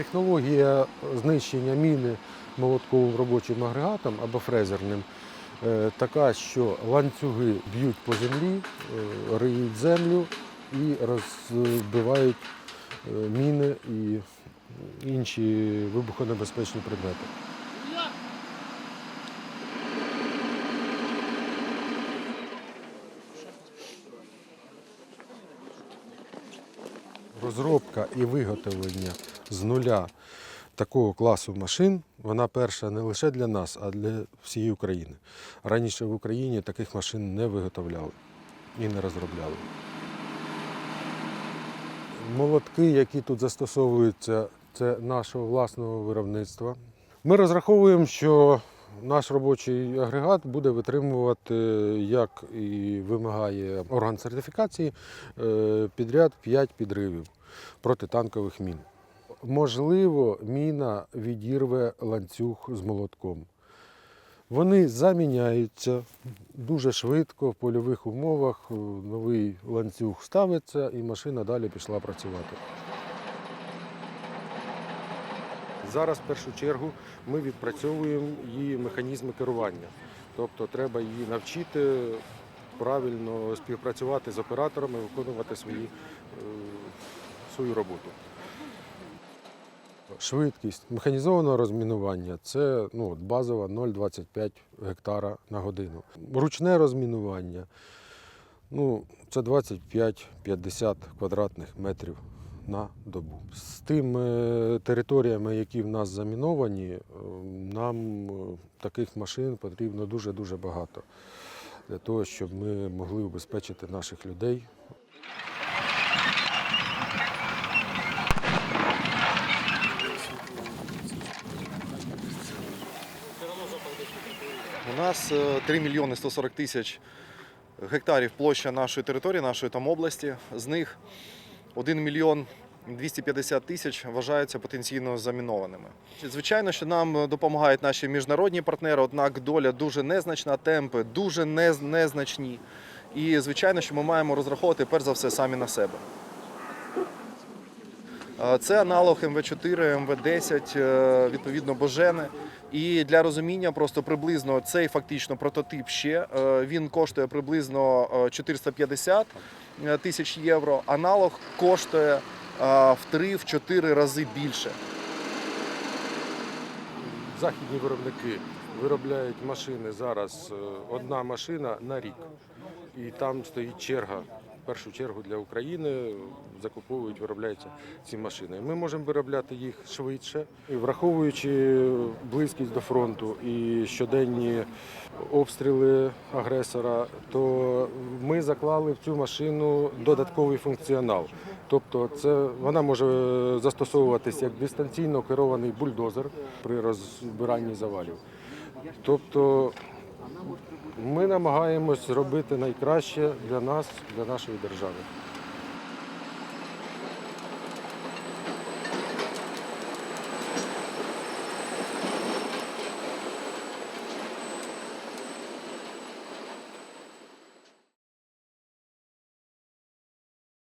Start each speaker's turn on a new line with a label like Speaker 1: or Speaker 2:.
Speaker 1: Технологія знищення міни молотковим робочим агрегатом або фрезерним е, така, що ланцюги б'ють по землі, е, риють землю і розбивають е, міни і інші вибухонебезпечні предмети. Розробка і виготовлення з нуля такого класу машин, вона перша не лише для нас, а для всієї України. Раніше в Україні таких машин не виготовляли і не розробляли. Молотки, які тут застосовуються, це нашого власного виробництва. Ми розраховуємо, що наш робочий агрегат буде витримувати, як і вимагає орган сертифікації, е, підряд 5 підривів протитанкових мін. Можливо, міна відірве ланцюг з молотком. Вони заміняються дуже швидко в польових умовах. е, Новий ланцюг ставиться і машина далі пішла працювати. Зараз в першу чергу ми відпрацьовуємо її механізми керування. Тобто треба її навчити правильно співпрацювати з операторами, виконувати свої, е, свою роботу. Швидкість механізованого розмінування це ну, базова 0,25 гектара на годину. Ручне розмінування ну, це 25-50 квадратних метрів на добу. З тими територіями, які в нас заміновані, е, нам е, таких машин потрібно дуже-дуже багато для того, щоб ми могли убезпечити наших людей
Speaker 2: нас е, 3 мільйони 140 тисяч гектарів площа нашої території, нашої там області. З них 1 мільйон 250 тисяч вважаються потенційно замінованими. Звичайно, що нам допомагають наші міжнародні партнери, однак доля дуже незначна, темпи дуже незначні. І звичайно, що ми маємо розраховувати перш за все самі на себе. Е, Це аналог МВ4, МВ10, е, відповідно Божени. І для розуміння просто приблизно цей фактично прототип ще е, він коштує приблизно е, 450 тисяч євро. Аналог коштує е, в 3-4 рази більше.
Speaker 1: Західні виробники виробляють машини зараз е, одна машина на рік. І там стоїть черга. Першу чергу для України закуповують, виробляються ці машини. Ми можемо виробляти їх швидше, І враховуючи близькість до фронту і щоденні обстріли агресора, то ми заклали в цю машину додатковий функціонал. Тобто, це вона може застосовуватись як дистанційно керований бульдозер при розбиранні завалів. Тобто ми намагаємось робити найкраще для нас, для нашої держави.